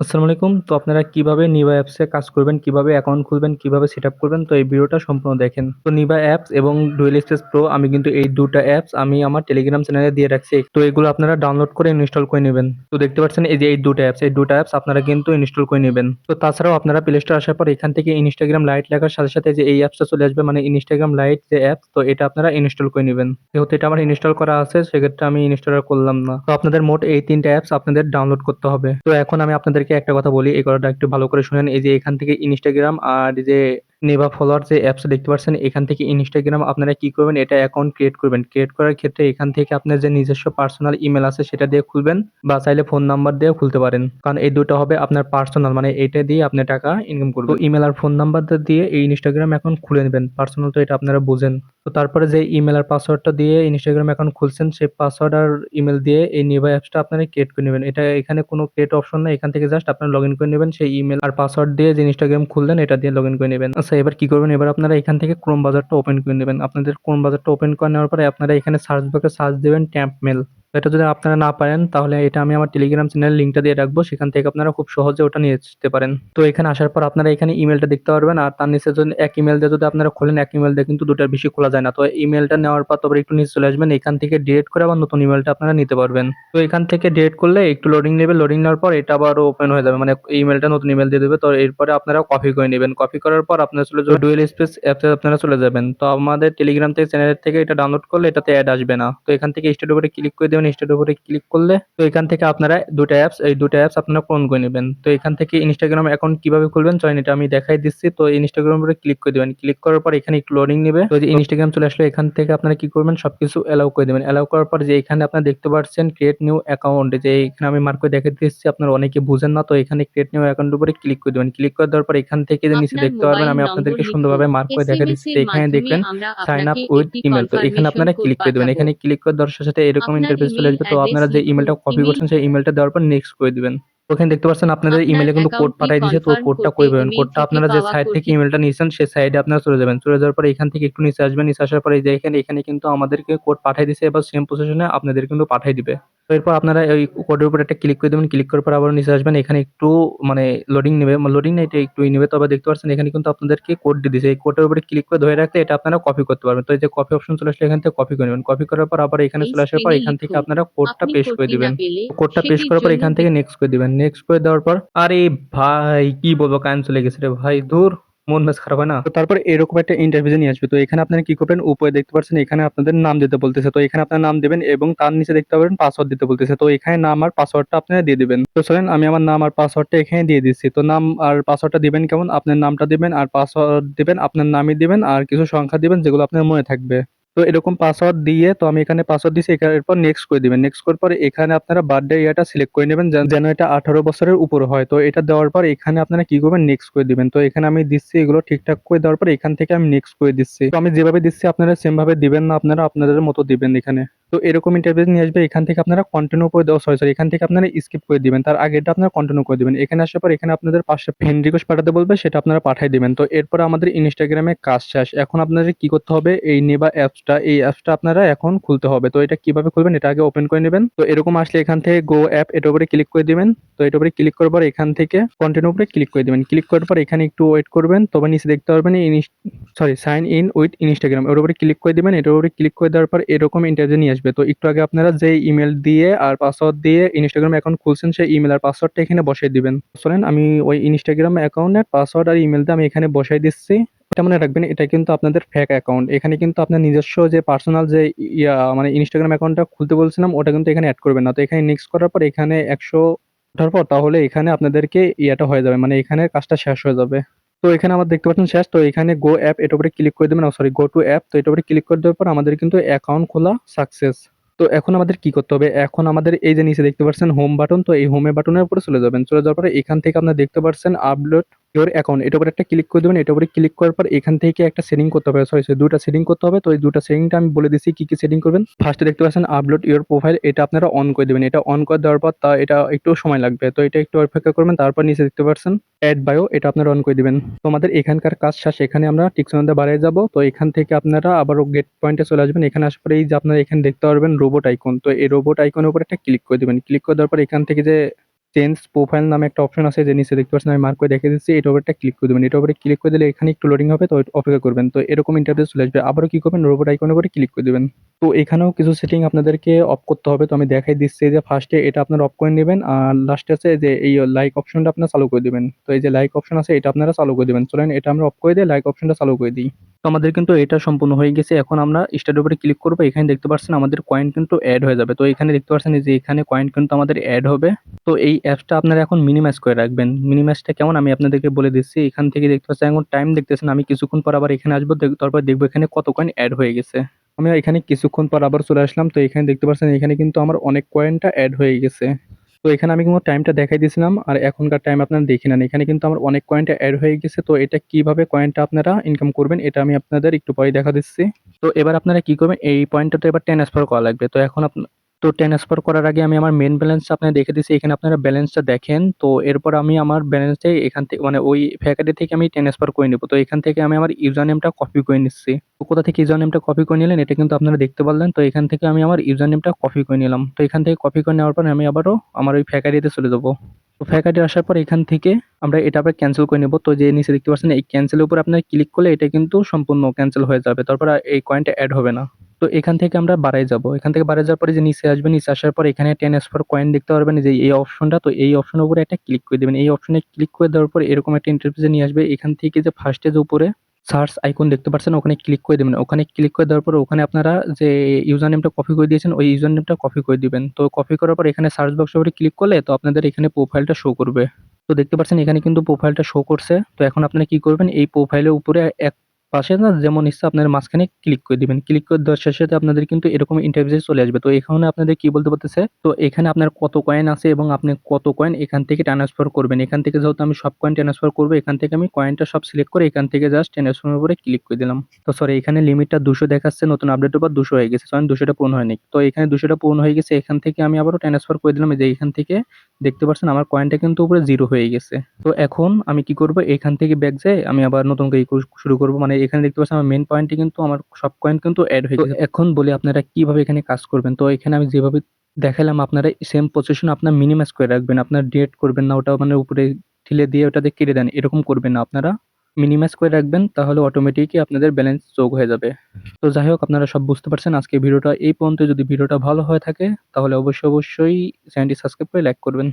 আসসালামু আলাইকুম। তো আপনারা কীভাবে নিবা অ্যাপসে কাজ করবেন, কীভাবে অ্যাকাউন্ট খুলবেন, কীভাবে সেটআপ করবেন তো এই ভিডিওটা সম্পূর্ণ দেখেন। তো নিবা অ্যাপস এবং ডুয়েল স্পেস প্রো আমি কিন্তু এই ২ টা অ্যাপস আমি আমার টেলিগ্রাম চ্যানেলে দিয়ে রাখছি। তো এগুলো আপনারা ডাউনলোড করে ইনস্টল করে নিবেন। তো দেখতে পাচ্ছেন এই যে এই ২ টা অ্যাপস, এই ২ টা অ্যাপস আপনারা কিন্তু ইনস্টল করে নিবেন। তো তাছাড়াও আপনারা প্লে স্টোরে আসার পর এখান থেকে ইনস্টাগ্রাম লাইট লেখার সাথে, সাথে যে এই অ্যাপসটা চলে আসবে মানে ইনস্টাগ্রাম লাইট যে অ্যাপস তো এটা আপনারা ইনস্টল করে নিবেন। যেহেতু এটা আমার ইনস্টল করা আছে সেক্ষেত্রে আমি ইনস্টল করলাম না। তো আপনাদের মোট এই ৩ টা অ্যাপস আপনাদের ডাউনলোড করতে হবে। তো এখন আমি আপনাদেরকে একটা কথা বলি, এই কথাটা একটু ভালো করে শুনেন। এই যে এখান থেকে ইনস্টাগ্রাম আর যে নেভা ফলোয়ার যে অ্যাপসটা দেখতে পাচ্ছেন, এখান থেকে ইনস্টাগ্রাম আপনারা কি করবেন এটা অ্যাকাউন্ট ক্রিয়েট করবেন। ক্রিয়েট করার ক্ষেত্রে এখান থেকে আপনার যে নিজস্ব পার্সোনাল ইমেইল আছে, সেটা দিয়ে খুলবেন বা চাইলে ফোন নাম্বার দিয়েও খুলতে পারেন। কারণ এই ২ টা হবে আপনার পার্সোনাল মানে এইটা দিয়ে আপনি টাকা ইনকাম করবেন। তো ইমেইল আর ফোন নাম্বারটা দিয়ে এই ইনস্টাগ্রাম অ্যাকাউন্ট খুলে নেবেন। পার্সোনাল তো এটা আপনারা বুঝেন। তো তারপরে যে ইমেইল আর পাসওয়ার্ডটা দিয়ে ইনস্টাগ্রাম অ্যাকাউন্ট খুলছেন, সেই পাসওয়ার্ড আর ইমেইল দিয়ে এই নিভা অ্যাপসটা আপনারা ক্রিয়েট করে নেবেন। এটা এখানে কোনো ক্রিয়েট অপশন নাই। এখান থেকে জাস্ট আপনারা লগইন করে নেবেন সেই ইমেইল আর পাসওয়ার্ড দিয়ে যে ইনস্টাগ্রাম খুললেন, এটা দিয়ে লগইন করে নেবেন। আচ্ছা এবার কি করবেন এবার আপনারা এখান থেকে ক্রোম বাজারটা ওপেন করে নেবেন। আপনাদের ক্রোম বাজারটা ওপেন করে নেওয়ার পরে আপনারা এখানে সার্চ বক্সে সার্চ দেবেন ট্যাম্প মেইল। এটা যদি আপনারা না পারেন, তাহলে এটা আমি আমার টেলিগ্রাম চ্যানেলের লিঙ্কটা দিয়ে রাখব। সেখান থেকে আপনারা খুব সহজে ওটা নিয়ে আসতে পারেন। তো এখানে আসার পর আপনারা এখানে ইমেলটা দেখতে পারবেন আর তার নিচে যদি এক ইমেল দিয়ে যদি আপনারা খোলেন, এক ইমেল দিয়ে কিন্তু ২ টার বেশি খোলা যায় না। তো ইমেলটা নেওয়ার পর তারপরে একটু নিচে চলে আসবেন। এখান থেকে ডিলিট করে আবার নতুন ইমেলটা আপনারা নিতে পারবেন। তো এখান থেকে ডিলিট করলে একটু লোডিং নেবে। লোডিং নেওয়ার পর এটা আবারও ওপেন হয়ে যাবে। মানে ইমেলটা নতুন ইমেল দিয়ে দেবে। তো এরপরে আপনারা কপি করে নেবেন কপি করার পর আপনারা চলে যাবেন ডুয়েল স্পেস অ্যাপসে আপনারা চলে যাবেন। তো আমাদের টেলিগ্রাম থেকে চ্যানেলের থেকে এটা ডাউনলোড করলে এটাতে অ্যাড আসবে না। তো এখান থেকে স্টার্ট উপরে ক্লিক করে দিবেন। স্টার্ট উপরে ক্লিক করলে তো এখান থেকে আপনারা ২ টা অ্যাপস এই ২ টা অ্যাপস আপনারা পূরণ করে নিবেন। তো এখান থেকে ইনস্টাগ্রাম অ্যাকাউন্ট কীভাবে খুলবেন চলেন এটা আমি দেখাই দিচ্ছি। তো ইনস্টাগ্রাম উপরে ক্লিক করে দিবেন। ক্লিক করার পর এখানে একটু লোডিং নিবে। তো যে ইনস্টাগ্রাম চলে আসলো এখান থেকে আপনারা কি করবেন সবকিছু এলাও করে দিবেন। এলাও করার পর যে এখানে আপনারা দেখতে পাচ্ছেন ক্রিয়েট নিউ অ্যাকাউন্ট যে এখানে আমি মার্ক করে দেখাই দিচ্ছি আপনারা অনেকে বুঝেন না। তো এখানে ক্রিয়েট নিউ অ্যাকাউন্ট উপরে ক্লিক করে দিবেন। ক্লিক করে দেওয়ার পর এখান থেকে যে নিচে দেখতে পারবেন আমি আপনাদেরকে সুন্দরভাবে মার্ক করে দেখাই দিচ্ছি। এখানে দেখলেন সাইন আপ উইথ ইমেইল। তো এখানে আপনারা ক্লিক করে দিবেন। এখানে ক্লিক করে দেওয়ার সাথে, সাথে এরকম ইন্টারফেস চলে আসবে। তো আপনারা যে ইমেলটা কপি করছেন সেই ইমেলটা দেওয়ার পর নেক্সট করে দিবেন। ওখানে দেখতে পাচ্ছেন আপনাদের ইমেলে কিন্তু কোড পাঠিয়ে দিয়েছে। তো কোডটা কই পাবেন? কোডটা আপনারা যে সাইট থেকে ইমেলটা নিয়েছেন সেই সাইডে আপনারা চলে যাবেন। চলে যাওয়ার পর এখান থেকে একটু নিচে আসবেন। নিচে আসার পর এই যে এখানে, এখানে কিন্তু আমাদেরকে কোড পাঠিয়ে দিয়েছে এবার সেম পজিশনে আপনাদের কিন্তু পাঠিয়ে দিবে। তো এরপর আপনারা এই কোডের উপর একটা ক্লিক করে দিবেন। ক্লিক করার পর আবার নিচে আসবেন। এখানে একটু মানে লোডিং নেবে। লোডিং না এটা একটু নেবে। তবে দেখতে পাচ্ছেন এখানে কিন্তু আপনাদেরকে কোড দিয়ে দিয়েছে। এই কোডের উপরে ক্লিক করে ধরে রাখতে এটা আপনারা কপি করতে পারবেন। তো এই যে কপি অপশন চলে আসলে এখান থেকে কপি করে নেবেন। কপি করার পর আবার এখানে চলে আসার পর এখান থেকে আপনারা কোডটা পেস্ট করে দিবেন। কোডটা পেস্ট করার পর এখান থেকে নেক্সট করে দিবেন। নেক্সট করে দেওয়ার পর আরে ভাই কি বলব কারেন্ট চলে গেছে রে ভাই ধুর! মন মেজ খারাপ হয় না? তো তারপর এরকম একটা ইন্টারভিউ নিয়ে আসবে। তো এখানে আপনারা কি করবেন উপরে দেখতে পাচ্ছেন এখানে আপনাদের নাম দিতে বলতেছে। তো এখানে আপনার নাম দেবেন এবং তার নিচে দেখতে পাবেন পাসওয়ার্ড দিতে বলতেছে। তো এখানে নাম আর পাসওয়ার্ডটা আপনারা দিয়ে দিবেন। তো চলেন আমি আমার নাম আর পাসওয়ার্ডটা এখানে দিয়ে দিচ্ছি। তো নাম আর পাসওয়ার্ডটা দিবেন কেমন? আপনার নামটা দিবেন আর পাসওয়ার্ড দিবেন, আপনার নামই দিবেন আর কিছু সংখ্যা দিবেন যেগুলো আপনার মনে থাকবে। তো এরকম পাসওয়ার্ড দিয়ে তো আমি এখানে পাসওয়ার্ড এখানে এরপর নেক্সট করে দিবেন। নেক্সট করার পরে এখানে আপনারা বার্থডে ইয়ারটা সিলেক্ট করে নেবেন, যেন এটা ১৮ বছরের উপরে হয়। তো এটা দেওয়ার পর এখানে আপনারা কি করবেন নেক্সট করে দিবেন। তো এখানে আমি দিচ্ছি, এগুলো ঠিকঠাক করে দেওয়ার পর এখান থেকে আমি নেক্সট করে দিচ্ছি। তো আমি যেভাবে দিচ্ছি, আপনারা সেমভাবে দিবেন না, আপনারা আপনাদের মতো দিবেন এখানে। তো এরকম ইন্টারফেস নিয়ে আসবে এখান থেকে আপনারা কন্টিনিউ করে দেওয়া সরি, সরি এখান থেকে আপনারা স্কিপ করে দিবেন। তার আগেরটা আপনারা কন্টিনিউ করে দিবেন। এখানে আসার পর এখানে আপনাদের পাশে ফ্রেন্ড রিকোয়েস্ট পাঠাতে বলবে সেটা আপনারা পাঠিয়ে দিবেন। তো এরপর আমাদের ইনস্টাগ্রামে কাজ শেষ। এখন আপনাদের কি করতে হবে এই নেবা অ্যাপসটা এই অ্যাপসটা আপনারা এখন খুলতে হবে। তো এটা কীভাবে খুলবেন এটা আগে ওপেন করে নেবেন। তো এরকম আসলে এখান থেকে গো অ্যাপ এটার উপরে ক্লিক করে দিবেন। তো এটার উপরে ক্লিক করার পর এখান থেকে কন্টিনিউ উপরে ক্লিক করে দিবেন। ক্লিক করার পর এখানে একটু ওয়েট করবেন। তবে নিচে দেখতে পারবেন sorry sign in with Instagram এর উপরে ক্লিক করে দিবেন। এটার উপরে ক্লিক করে দেওয়ার পর এরকম ইন্টারভিউ নিয়ে আসবে। তো একটু আগে আপনারা যে ইমেইল দিয়ে আর পাসওয়ার্ড দিয়ে ইনস্টাগ্রাম অ্যাকাউন্ট খুলছেন, সেই ইমেল আর পাসওয়ার্ডটা এখানে বসায় দিবেন। চলেন আমি ওই ইনস্টাগ্রাম অ্যাকাউন্টের পাসওয়ার্ড আর ইমেইলটা আমি এখানে বসায় দিচ্ছি। এটা মনে রাখবেন, এটা কিন্তু আপনাদের ফেক অ্যাকাউন্ট। এখানে কিন্তু আপনার নিজস্ব যে পার্সোনাল যে ইয়া মানে ইনস্টাগ্রাম অ্যাকাউন্টটা খুলতে বলছিলাম, ওটা কিন্তু এখানে অ্যাড করবেন না। তো এখানে নেক্সট করার পর এখানে ১০০ ওঠার পর তাহলে এখানে আপনাদেরকে ইয়াটা হয়ে যাবে মানে এখানে কাজটা শেষ হয়ে যাবে। তো এখানে আমার দেখতে পাচ্ছেন শেষ। তো এখানে গো অ্যাপ এটার উপরে ক্লিক করে দেবেন সরি গো টু অ্যাপ তো এটার উপরে ক্লিক করে দেওয়ার পর আমাদের কিন্তু অ্যাকাউন্ট খোলা সাকসেস। তো এখন আমাদের কি করতে হবে? এখন আমাদের এই যে নিচে দেখতে পাচ্ছেন হোম বাটন তো এই হোমে বাটনের উপরে চলে যাবেন। চলে যাওয়ার পরে এখান থেকে আপনারা দেখতে পাচ্ছেন আপলোড ইওর অ্যাকাউন্ট এটার উপরে একটা ক্লিক করে দিবেন। এটার উপরে ক্লিক করার পর এখান থেকে একটা সেটিং করতে হবে। সরি, সরি ২ টা সেটিং করতে হবে। তো এই ২ টা সেটিংটা আমি বলে দিচ্ছি কি, কি সেটিং করবেন। ফার্স্টে দেখতে পাচ্ছেন আপলোড ইওর প্রোফাইল এটা আপনারা অন করে দিবেন। এটা অন করে দেওয়ার পর তা এটা একটু সময় লাগবে। তো এটা একটু অপেক্ষা করবেন। তারপর নিচে দেখতে পাচ্ছেন অ্যাড বায়ো এটা আপনারা অন করে দিবেন। তো আমাদের এখানকার কাজ শেষ। এখানে আমরা টিক চিহ্ন দিয়ে বাড়িয়ে যাব। তো এখান থেকে আপনারা আবারও গেট পয়েন্টে চলে আসবেন। এখানে আসার পরে এই যে আপনারা এখানে দেখতে পারবেন রোবট আইকন। তো এই রোবট আইকনের উপরে একটা ক্লিক করে দেবেন ক্লিক করে দেওয়ার পর এখান থেকে যে চেঞ্জ প্রোফাইল নামে একটা অপশন আছে যে নিচে দেখতে পাচ্ছেন, আমি মার্ক করে দেখে দিচ্ছি এটার একটা ক্লিক করে দেবেন। এটার উপরে ক্লিক করে দিলে এখানে একটু লোডিং হবে, তো অপেক্ষা করবেন। তো এরকম ইন্টারফেস চলে আসবে। আবারও কি করবেন? রোবট আইকনের উপরে ক্লিক করে দেবেন। তো এখানেও কিছু সেটিং আপনাদেরকে অফ করতে হবে। তো আমি দেখাই দিচ্ছি যে ফার্স্টে এটা আপনারা অফ করে নেবেন, আর লাস্টে আছে যে এই লাইক অপশনটা আপনার চালু করে দেবেন। তো এই যে লাইক অপশন আছে, এটা আপনারা চালু করে দেবেন। চলেন, এটা আমরা অফ করে দিয়ে লাইক অপশনটা চালু করে দিই। আমাদের কিন্তু এটা সম্পূর্ণ হয়ে গেছে। এখন আমরা স্টার্টের উপরে ক্লিক করব, এখানে দেখতে পাচ্ছেন আমাদের কয়েন কিন্তু অ্যাড হয়ে যাবে। তো এখানে দেখতে পাচ্ছেন যে এখানে কয়েন কিন্তু আমাদের অ্যাড হবে। তো এই অ্যাপসটা আপনারা এখন মিনিমাইজ করে রাখবেন। মিনিমাইজটা কেমন? আমি আপনাদেরকে বলে দিচ্ছি, এখান থেকে দেখতে পাচ্ছেন, এখন টাইম দেখতেছেন, আমি কিছুক্ষণ পর আবার এখানে আসব তারপর দেখব এখানে কত কয়েন অ্যাড হয়ে গেছে। আমি এখানে কিছুক্ষণ পর আবার চলে আসলাম, তো এখানে দেখতে পাচ্ছেন, এখানে কিন্তু আমার অনেক কয়েনটা অ্যাড হয়ে গেছে। তো এখানে আমি কিন্তু টাইমটা দেখাই দিয়েছিলাম, আর এখনকার টাইম আপনারা দেখে নেন। এখানে কিন্তু আমার অনেক কয়েনটা অ্যাড হয়ে গেছে, তো এটা কীভাবে কয়েনটা আপনারা ইনকাম করবেন, এটা আমি আপনাদের একটু পরে দেখা দিচ্ছি। তো এবার আপনারা কি করবেন, এই পয়েন্টটা তো এবার ট্রান্সফার করা লাগবে। তো এখন আপনার তো ট্রান্সফার করার আগে আমি আমার মেন ব্যালেন্সটা আপনাদের দেখে দিচ্ছি এখানে আপনারা ব্যালেন্সটা দেখেন। তো এরপর আমি আমার ব্যালেন্সটাই এখান থেকে মানে ওই ফ্যাকারি থেকে আমি ট্রান্সফার করে নেব। তো এখান থেকে আমি আমার ইউজার নেমটা কপি করে নিচ্ছি। তো কোথা থেকে ইউজার নেমটা কপি করে নিলেন, এটা কিন্তু আপনারা দেখতে পারলেন। তো এখান থেকে আমি আমার ইউজার নেমটা কপি করে নিলাম। তো এখান থেকে কপি করে নেওয়ার পর আমি আবারও আমার ওই ফ্যাকারিতে চলে যাব। তো ফ্যাকারি আসার পর এখান থেকে আমরা এটা আবার ক্যান্সেল করে নেব। তো যে নিচে দেখতে পাচ্ছেন, এই ক্যান্সেলের উপর আপনার ক্লিক করলে এটা কিন্তু সম্পূর্ণ ক্যান্সেল হয়ে যাবে। তারপর এই কয়েনটা অ্যাড হবে না। তো এখান থেকে আমরা বাড়াই যাব। এখান থেকে বাড়াই যাওয়ার পরে যে নিচে আসবে, নিচে আসার পর এখানে টেন ট্রান্সফার কয়েন দেখতে পারবেন যে এই অপশনটা তো এই অপশনের উপরে একটা ক্লিক করে দেবেন। এই অপশনে ক্লিক করে দেওয়ার পর এরকম একটা ইন্টারফেসে নিয়ে আসবে। এখান থেকে যে ফার্স্টে যে উপরে সার্চ আইকন দেখতে পাচ্ছেন, ওখানে ক্লিক করে দেবেন। ওখানে ক্লিক করে দেওয়ার পর ওখানে আপনারা যে ইউজার নেমটা কপি করে দিয়েছেন, ওই ইউজার নেমটা কপি করে দিবেন। তো কপি করার পর এখানে সার্চ বক্সের উপরে ক্লিক করলে তো আপনাদের এখানে প্রোফাইলটা শো করবে। তো দেখতে পাচ্ছেন এখানে কিন্তু প্রোফাইলটা শো করছে। তো এখন আপনারা কি করবেন? এই প্রোফাইলের উপরে এক পাশে না যেমন ইচ্ছা আপনার মাঝখানে ক্লিক করে দিবেন। ক্লিক করে দেওয়ার সাথে সাথে আপনাদের কিন্তু এরকম ইন্টারভিউ চলে আসবে। তো এখানে আপনাদের কি বলতে পারতেছে? তো এখানে আপনার কত কয়েন আছে এবং আপনি কত কয়েন এখান থেকে ট্রান্সফার করবেন। এখান থেকে যেহেতু আমি সব কয়েন ট্রান্সফার করব, এখান থেকে আমি কয়েনটা সব সিলেক্ট করে এখান থেকে জাস্ট ট্রান্সফারের উপরে ক্লিক করে দিলাম। তো সরি এখানে লিমিটটা দুশো দেখাচ্ছে, নতুন আপডেটের পর দুশো হয়ে গেছে। কারণ দুশোটা পূর্ণ হয়নি। তো এখানে দুশোটা পূর্ণ হয়ে গেছে, এখান থেকে আমি আবারও ট্রান্সফার করে দিলাম। যে এখান থেকে দেখতে পাচ্ছেন আমার কয়েনটা কিন্তু উপরে জিরো হয়ে গেছে। তো এখন আমি কি করব? এখান থেকে ব্যাক যাই আমি আবার নতুন শুরু করব। মানে এখানে দেখতে পাচ্ছেন আমার মেন পয়েন্টে কিন্তু আমার সব কয়েন কিন্তু অ্যাড হয়ে গেছে। এখন বলি আপনারা কীভাবে এখানে কাজ করবেন? তো এখানে আমি যেভাবে দেখালাম আপনারা সেম পজিশন আপনার মিনিমাইজ করে রাখবেন আপনার ডিলেট করবেন না ওটা মানে উপরে ঠেলে দিয়ে ওটাতে কেটে দেন এরকম করবেন না আপনারা। মিনিমাইজ করে রাখবেন তাহলে অটোমেটিকই আপনাদের ব্যালেন্স যোগ হয়ে যাবে। তো যাই হোক আপনারা সব বুঝতে পারছেন আজকে ভিডিওটা এই পর্যন্ত যদি ভিডিওটা ভালো হয়ে থাকে তাহলে অবশ্যই অবশ্যই চ্যানেলটি সাবস্ক্রাইব করে লাইক করবেন।